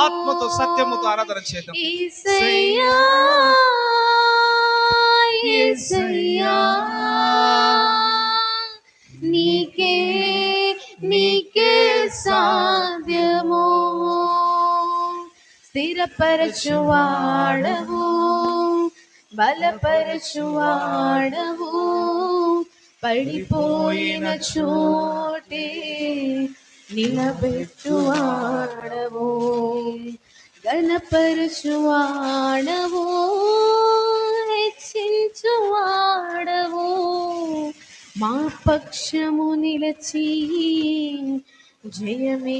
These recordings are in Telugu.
ఆత్మతో సత్యముతో ఆరాధన చేద్దాం. నీకే నీకే సాధ్యము. స్థిరపరచువాడవు బలపరచువాడవు పడిపోయిన చోటే నిలబెట్టువాడవో గణపరచువాడవు హెచ్చించువాడవో మా పక్షము నిలచి జయమిచ్చువాడవో.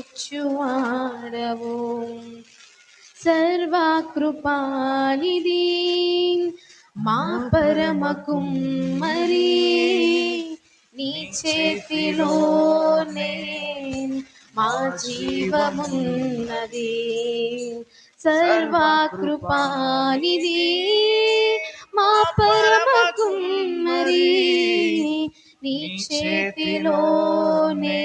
సర్వకృపానిధి మా పరమ కుమ్మరి నీ చేతిలోనే మా జీవమున్నది. సర్వకృపానిధి మా పరమ కుమ్మరి నీ చేతిలోనే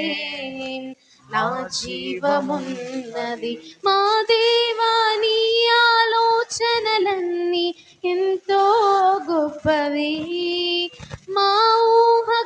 నా జీవమున్నది. మా దేవాని ఆలోచనలన్నీ ఎంతో గొప్పవి. మా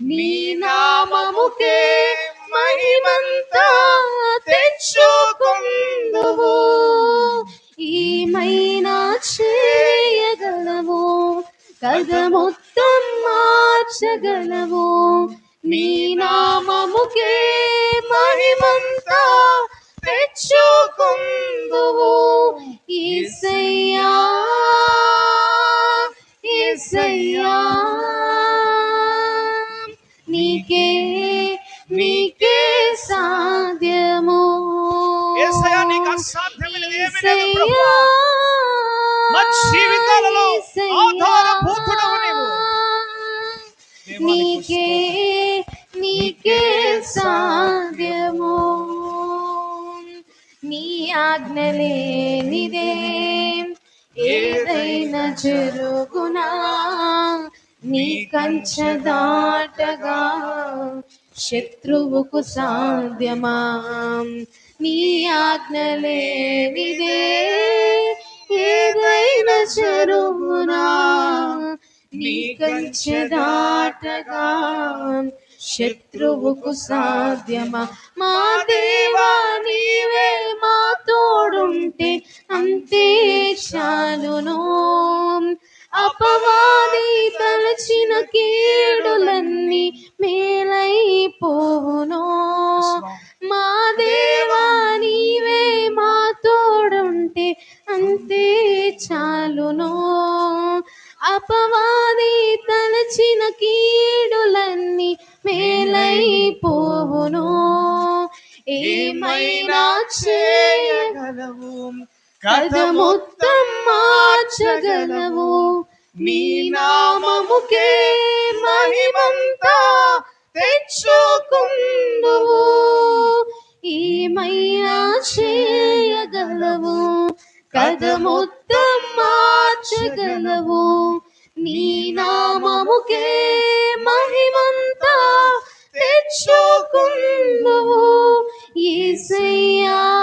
నీ నామముకే మహిమంతా తెచ్చుకుందువు ఏమైనా చేయగలవు కథ మొత్తం మార్చగలవు నీ నామముకే మహిమంతా తెచ్చుకుందువు ఈసయ్యా ఈసయ్యా నీకే నీకే సాధ్యము యేసయ్యా, నీకు అసాధ్యమైనది ఏమీ లేదు ప్రభువా. మా జీవితాలలో ఆధారభూతుడవు నీవు. నీకు నీకే సాధ్యము నీ ఆజ్ఞలేనిదే ఏదైనా జరుగునా నీ కంచ దాటగా శత్రువుకు సాధ్యమా? నీ ఆజ్ఞలేనిదే ఏదైనా చెరువునా? నీ కంచె దాటగా శత్రువుకు సాధ్యమా? మా దేవా నీవే మా తోడుంటే అంతే చాలును. అపవాది తలచిన కీడులన్నీ మేలైపోవును. మా దేవా నీవే మా తోడుంటే అంతే చాలును. అపవాది తలచిన కీడులన్నీ మేలైపోవును. ఏమైనా చేయగలవు? కథ మార్చగలవు. నీ నామముకే మహిమంతా తెచ్చుకుందువు. ఏమైనా చేయగలవు. కథ మార్చగలవు. నీ నామముకే మహిమంతా తెచ్చుకుందువు. యేసయ్యా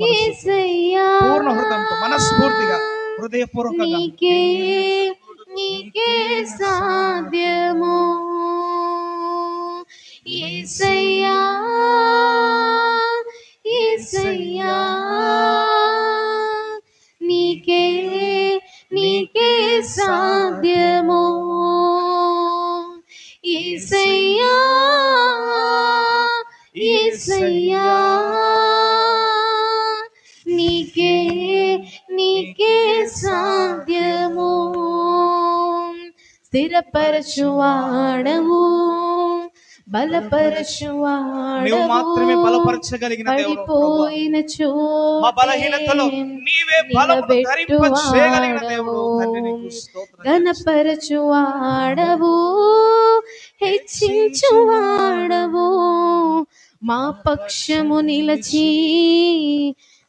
పూర్ణ మనస్సు పూర్ణ హృదయంతో మనస్ఫూర్తిగా హృదయపూర్వకంగా. నీకే నీకే సాధ్యమో. స్థిరపరచువాడవు. బలపరచువాడవు. నీవు మాత్రమే బలపరచగలిగిన. పడిపోయిన చోటే మా బలహీనతలో నీవే గణపరచువాడవు హెచ్చించువాడవు. మా పక్షము నిలచి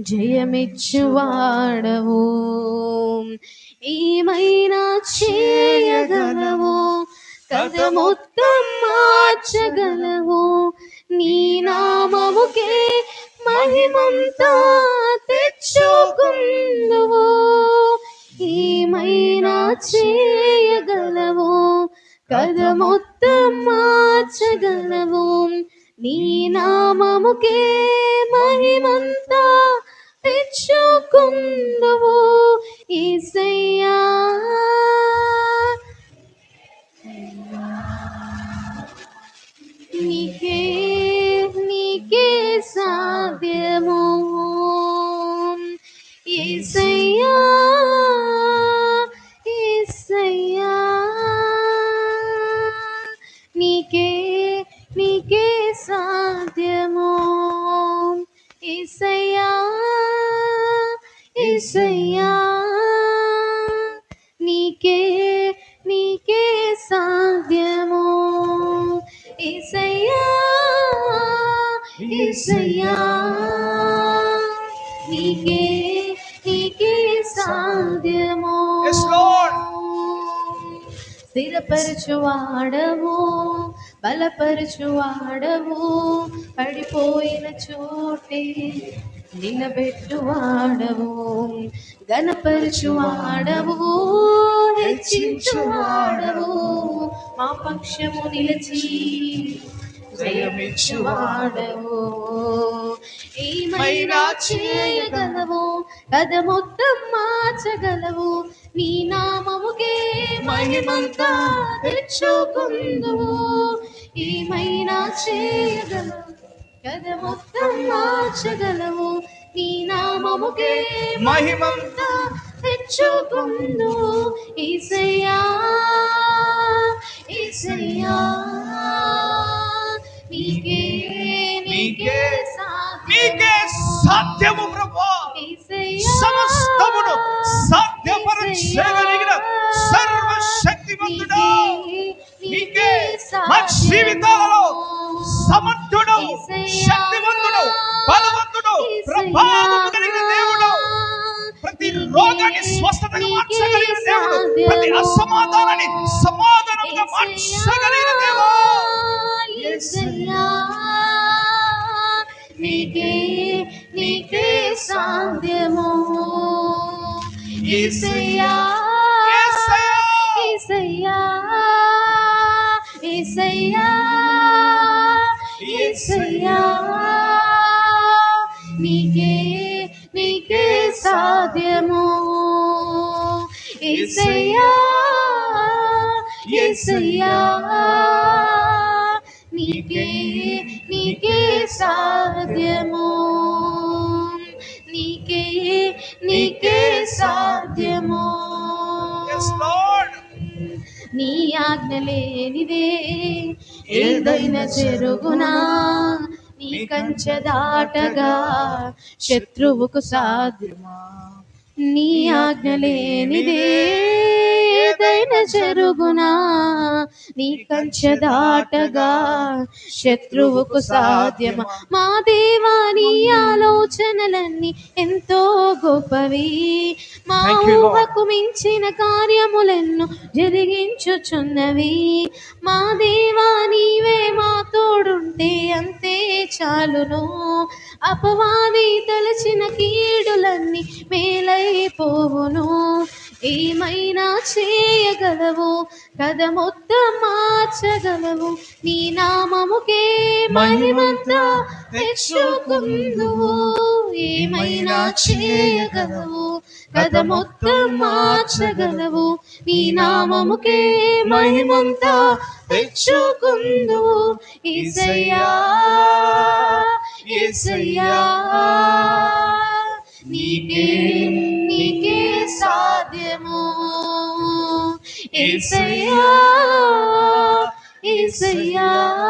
జయమిచ్చువాడవు. ఏమైనా చేయగలవు? కథ మొత్తం మార్చగలవు. నీ నామముకే మహిమంతా తెచ్చుకుందువు. ఏమైనా చేయగలవు? కథ మొత్తం మార్చగలవు. నీ నామముకే మహిమంతా తెచ్చుకుందువు ఈసయ్యా బలపరచువాడవు పడిపోయిన చోటే. నిలబెట్టువాడవు గణపరచువాడవు హెచ్చించువాడవు మా పక్షము నిలిచి. జయమిచ్చువాడవు ఏమైనా చేయగలవు? కథ మొత్తం మార్చగలవు. నీ నామముకే మహిమంతా తెచ్చుకుందువు. ఏమైనా చేయగలవు? కథ మొత్తం మార్చగలవు? నీ నామముకే మహిమంతా తెచ్చుకుందు ఈసయ్యా ఈసయ్యా నీకే నీకే నీకే సాధ్యము ప్రభా. సమస్తమును సాధ్యపరచగలిగిన సర్వశక్తిమంతుడా. నీకే మా జీవితాలలో సమర్థుడు శక్తివంతుడు బలవంతుడు ప్రభావము కలిగిన దేవుడు. ప్రతి రోగాన్ని స్వస్థతగా మార్చగలిగిన దేవుడు. ప్రతి అసమాధానాన్ని సమాధానంగా మార్చగలిగిన దేవా యేసయ్యా నీకే నీకే సాధ్యము యేసయ్యా యేసయ్యా ఇసయ్యా యేసయ్యా నీకే నీకే సాధ్యము. ఇసయ్యా ఇసయ్యా నీకే నీకే సాధ్యము. నీ ఆజ్ఞ లేనిదే ఏదైనా చెరుగునా నీ కంచె దాటగా శత్రువుకు సాధ్యమా? నీ ఆజ్ఞ లేనిదే ఏదైనా జరుగునా? నీ కంచె దాటగా శత్రువుకు సాధ్యమా? మా దేవా నీ ఆలోచనలన్నీ ఎంతో గొప్పవి. మా. ఊహకు మించిన కార్యములెన్నో జరిగించుచున్నవి. మా దేవా నీవే మా తోడుంటే అంతే చాలును. అపవాది తలచిన కీడులన్నీ మేలైపోవును. ఏమైనా చేయగలవు? కథ మొత్తం మార్చగలవు. నీ నామముకే మహిమంతా తెచ్చుకుందువు. ఏమైనా చేయగలవు? కథ మొత్తం మార్చగలవు. నీ నామముకే మహిమంతా తెచ్చుకుందువు. ఈసయ్యా ఈసయ్యా నీకే నీకే సాధ్యము. ఈసయ్యా ఈసయ్యా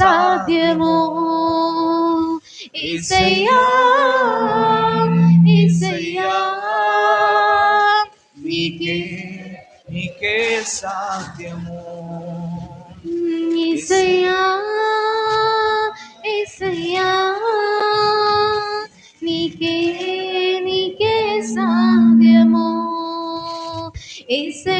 సాధ్యము ఇసయ్యా ఇసయ్యా నీకే నీకే సాధ్యము ఇసయ్యా ఇసయ్యా నీకే నీకే సాధ్యము ఇసయ్యా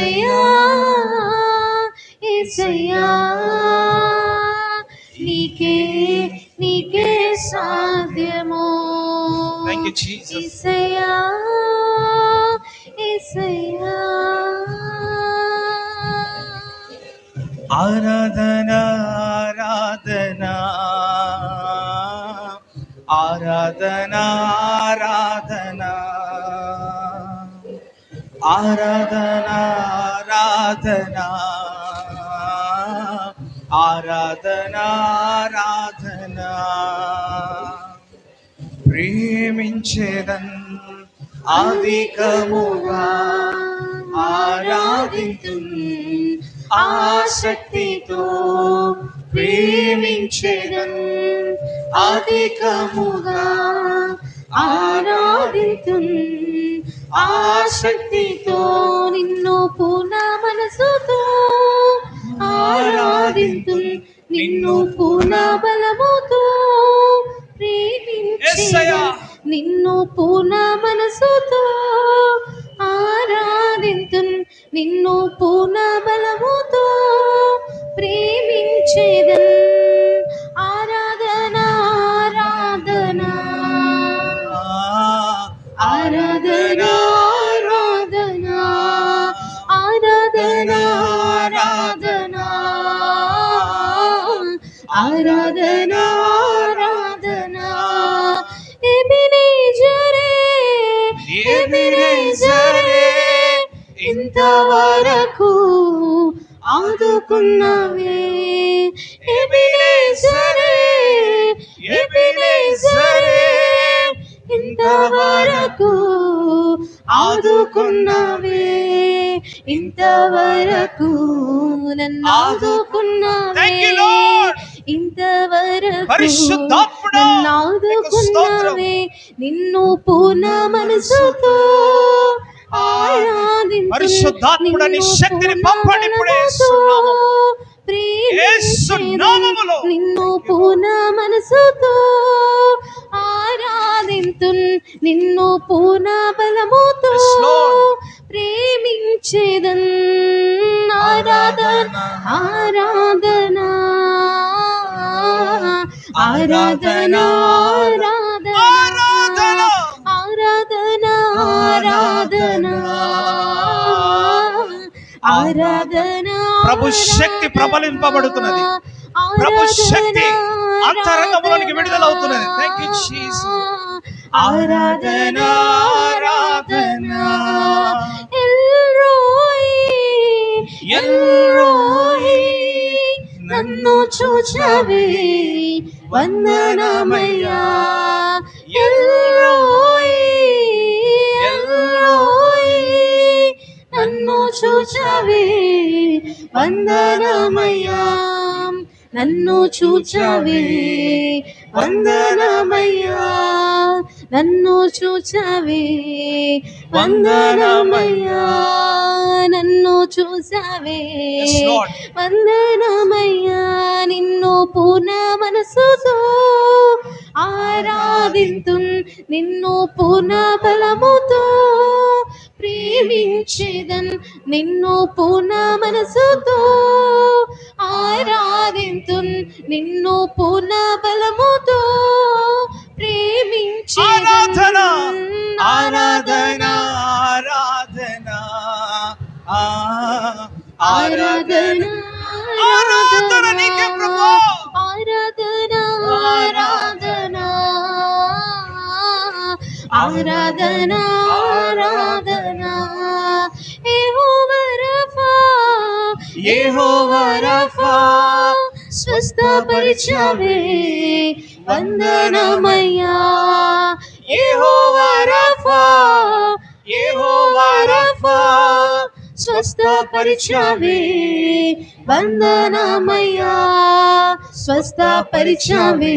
ఏసయ్యా ఏసయ్యా నీకే నీకే సాధ్యము Thank you, Jesus. ఏసయ్యా ఏసయ్యా ఆరాధన ఆరాధన ఆరాధన ఆరాధన ఆరాధన. ఆరాధన ఆరాధన. ప్రేమించేదన్ అధికముగా ఆరాధితు ఆసక్తితో ప్రేమించేదన్ అధికముగా ఆరాధితు ఆసక్తి ఆసక్తితో నిన్ను పూర్ణ మనసుతో ఆరాధితు నిన్ను పూర్ణ బలముతో. ప్రేమించే నిన్ను పూర్ణ మనసుతో ఆరాధింతు నిన్ను పూర్ణ ఆరాధన ఆరాధన ఎబినేజరే ఎబినేజరే ఇంతవరకు ఆదుకున్నవే. ఎబినేజరే ఎబినేజరే ఇంతవరకు ఆదుకున్నవే. ఇంతవరకు నన్ను ఆదుకున్నవే ఇంతవరకున్నావే నిన్ను పూర్ణ మనసుతో పరిశుద్ధాత్ముడ నిన్ను పూర్ణ మనసుతో ఆరాధింతున్. నిన్ను పూర్ణ బలముతో ప్రేమించేదన్. ఆరాధన ఆరా ఆరాధన ఆరాధన ఆరాధన ఆరాధన ఆరాధన ప్రభు శక్తి ప్రబలింపబడుతున్నది. ప్రభు శక్తి అంతరంగంలోనికి విడుదలవుతున్నది. Thank you, Jesus. ఆరాధన ఆరాధన ఎల్రోయి ఎల్రోయి నన్ను చూచవే వందనమయ్యా ఎల్రోయి ఎల్రోయి నన్ను చూచవే వందనమయ్యా నన్ను చూచవే వందనమయ్యా నన్ను చూచవే వందనమయ్యా నన్ను చూసావే. వందనమయ్యా నిన్ను పూర్ణ మనసుతో ఆరాధింతు నిన్ను పూర్ణ బలముతో ప్రేమించేదన్ నిన్ను పూర్ణ మనసుతో ఆరాధింతు నిన్ను పూర్ణ బలముతో ప్రేమించేదన్. आराधना आराधना नहीं क्या प्रभु आराधना आराधना आराधना आराधना यहोवा रफा यहोवा रफा मैया परिचवे हो यहोवा रफा हो रफा స్వస్థపరిచవే. వందనమయ్యా స్వస్థపరిచవే.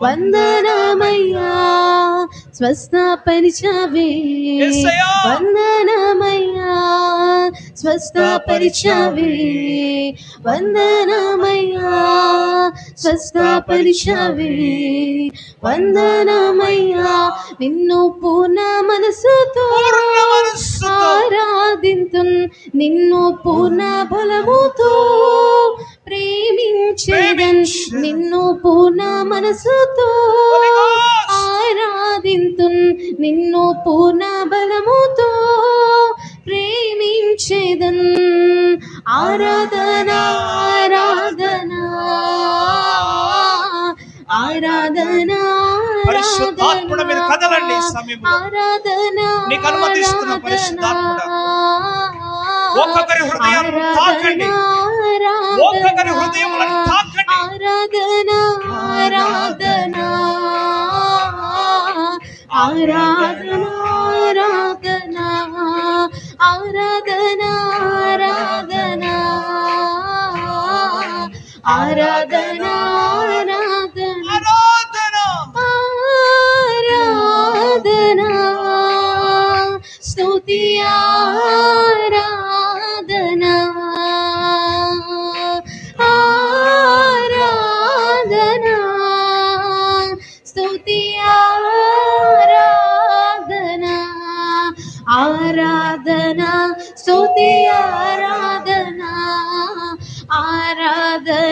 వందనమయ్యా స్వస్థపరిచవే. యేసయ్యా. వందనమయ్యా వందనమయ్యా స్వస్థపరిచవే వందనమయ్యా నిన్ను పూర్ణ మనసుతో ఆరాధింతు నిన్ను పూర్ణ బలముతో ప్రేమించేదన్. నిన్ను పూర్ణ మనసుతో ఆరాధింతు నిన్ను పూర్ణ బలముతో ప్రేమించేదన్ ఆరాధన ఆరాధన ఆరాధన పరిశుద్ధాత్ముడ మీరు కదలండి సమయంలో. ఆరాధన నీకు అనుమతిస్తున్న పరిశుద్ధాత్ముడా. ఒక్కొక్కరి హృదయాలను తాకండి. ఒక్కొక్కరి హృదయములను తాకండి. ఆరాధన ఆరాధన ఆరాధన ఆరాధన ஆராதனை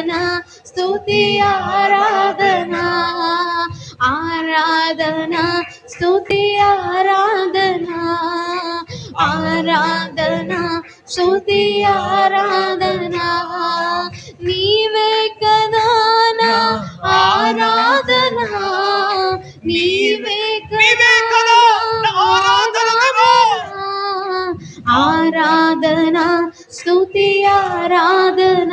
ആരാധന സ്തുതി ആരാധന ആരാധന സ്തുതി ആരാധന ആരാധന സ്തുതി ആരാധന നീവേ കദാന ആരാധന നീവേ കദാന ആരാധന സ്തുതി ആരാധന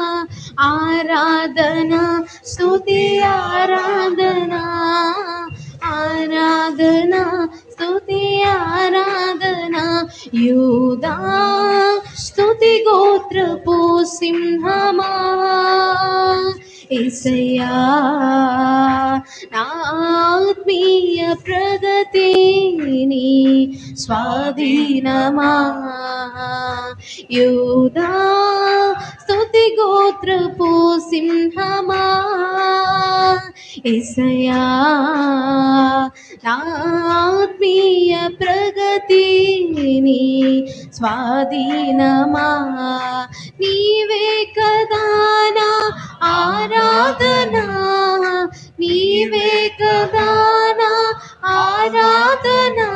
आराधना स्तुति आराधना आराधना स्तुति आराधना युदा स्तुतिगोत्रपुसिन्हमा ఏసయ్యా నా ఆత్మీయ ప్రగతిని స్వాధీనమా? యూదా స్తుతి గోత్రపు సింహమా? ఏసయ్యా నా ఆత్మీయ ప్రగతిని స్వాధీనమా? నీవే కదా నా ఆరాధనా? నీవే కదా నా ఆరాధనా?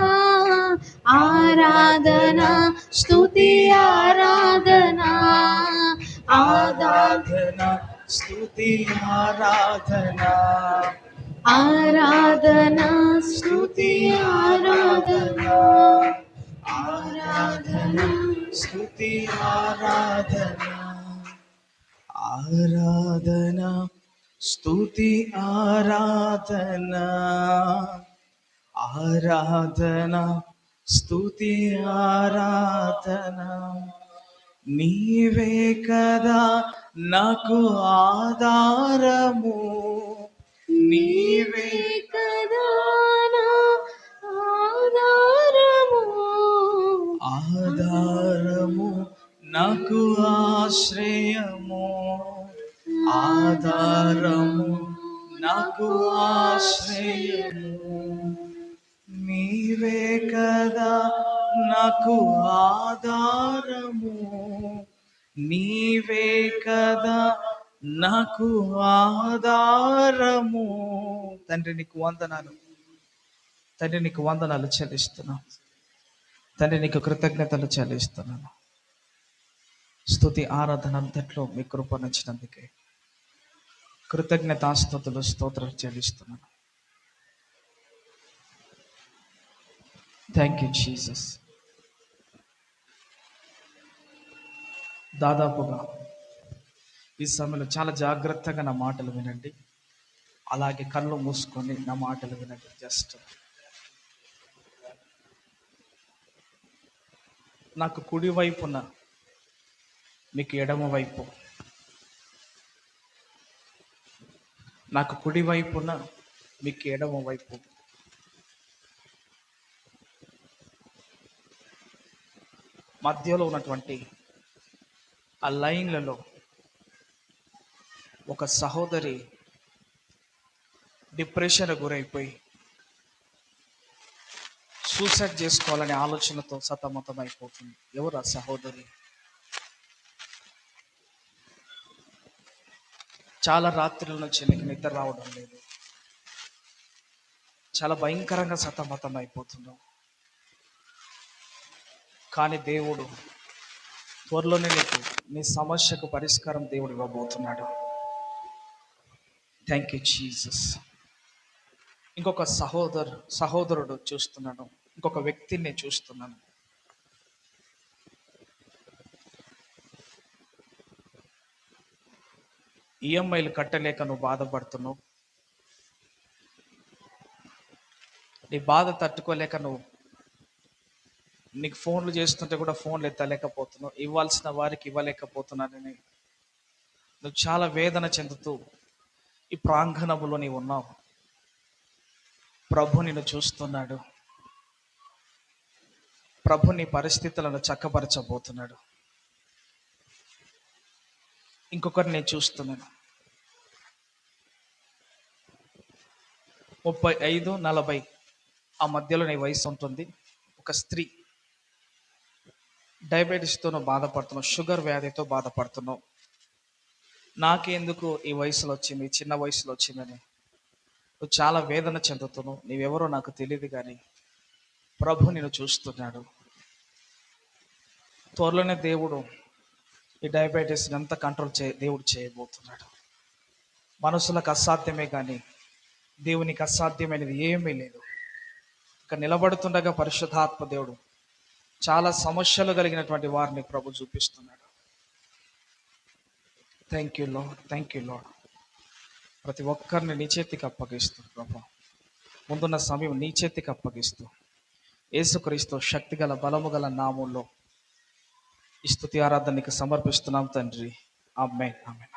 ఆరాధనా స్తుతి ఆరాధనా? ఆరాధనా స్తుతి ఆరాధనా? ఆరాధనా స్తుతి ఆరాధనా. ఆరాధన స్తుతి ఆరాధన. ఆరాధన స్తుతి ఆరాధన. ఆరాధన స్తుతి ఆరాధన. నీవే కదా నాకు ఆధారము. నీవే కదా నా ఆధారము. ఆధారము నాకు ఆశ్రయము. ఆధారము నాకు ఆశ్రయము. నీవే కదా నాకు ఆధారము. నీవే కదా నాకు ఆధారము. తండ్రి నీకు వందనాలు. తండ్రి నీకు వందనాలు చెల్లిస్తున్నాను తండ్రి నీకు కృతజ్ఞతలు చెల్లిస్తున్నాను స్తుతి ఆరాధన అంతట్లో మీ కృపణించినందుకే కృతజ్ఞతాస్థుతులు స్తోత్రాలు చెల్లిస్తున్నాను థ్యాంక్ యూ జీసస్ దాదాపుగా ఈ సమయంలో చాలా జాగ్రత్తగా నా మాటలు వినండి. అలాగే కళ్ళు మూసుకొని నా మాటలు వినండి. జస్ట్ నాకు కుడి వైపున మీకు ఎడమ వైపు. నాకు కుడి వైపున మీకు ఎడమ వైపు. మధ్యలో ఉన్నటువంటి ఆ లైన్లలో ఒక సహోదరి డిప్రెషన్ గురైపోయి సూసైడ్ చేసుకోవాలనే ఆలోచనతో సతమతం అయిపోతుంది ఎవరు ఆ సహోదరి? చాలా రాత్రుల నుంచి నీకు నిద్ర రావడం లేదు. చాలా భయంకరంగా సతమతం అయిపోతున్నావు కానీ దేవుడు త్వరలోనే నీకు నీ సమస్యకు పరిష్కారం దేవుడు ఇవ్వబోతున్నాడు. థ్యాంక్ యూ జీసస్ ఇంకొక సహోదరు సహోదరుడు చూస్తున్నాను ఇంకొక వ్యక్తిని చూస్తున్నాను. ఈఎంఐలు కట్టలేక నువ్వు బాధపడుతున్నావు. నీ బాధ తట్టుకోలేక నువ్వు నీకు ఫోన్లు చేస్తుంటే కూడా ఫోన్లు ఎత్తలేకపోతున్నావు. ఇవ్వాల్సిన వారికి ఇవ్వలేకపోతున్నానని నువ్వు చాలా వేదన చెందుతూ ఈ ప్రాంగణములో నీవు ఉన్నావు. ప్రభు నిన్ను చూస్తున్నాడు. ప్రభు నీ పరిస్థితులను చక్కపరచబోతున్నాడు. ఇంకొకరు నేను చూస్తున్నాను. ముప్పై ఐదు నలభై ఆ మధ్యలో నీ వయసు ఉంటుంది. ఒక స్త్రీ. డయాబెటీస్తో బాధపడుతున్నావు షుగర్ వ్యాధితో బాధపడుతున్నావు. నాకెందుకు ఈ వయసులో వచ్చింది చిన్న వయసులో వచ్చిందని నువ్వు చాలా వేదన చెందుతున్నావు. నీవెవరో నాకు తెలియదు కానీ ప్రభు నేను చూస్తున్నాడు. త్వరలోనే దేవుడు ఈ డయాబెటీస్ని అంతా కంట్రోల్ చే దేవుడు చేయబోతున్నాడు. మనుషులకు అసాధ్యమే కానీ దేవునికి అసాధ్యమైనది ఏమీ లేదు. ఇక నిలబడుతుండగా పరిశుద్ధాత్మ దేవుడు చాలా సమస్యలు కలిగినటువంటి వారిని ప్రభు చూపిస్తున్నాడు. Thank you lord thank you lord ప్రతి ఒక్కరిని నీ చేతికి అప్పగిస్తూ ప్రభా. ముందున్న సమయం నీ చేతికి అప్పగిస్తూ. ఏసుక్రీస్తు శక్తి గల బలము గల నామంలో ఈ స్థుతి ఆరాధనకి సమర్పిస్తున్నాం తండ్రి. ఆమె ఆమె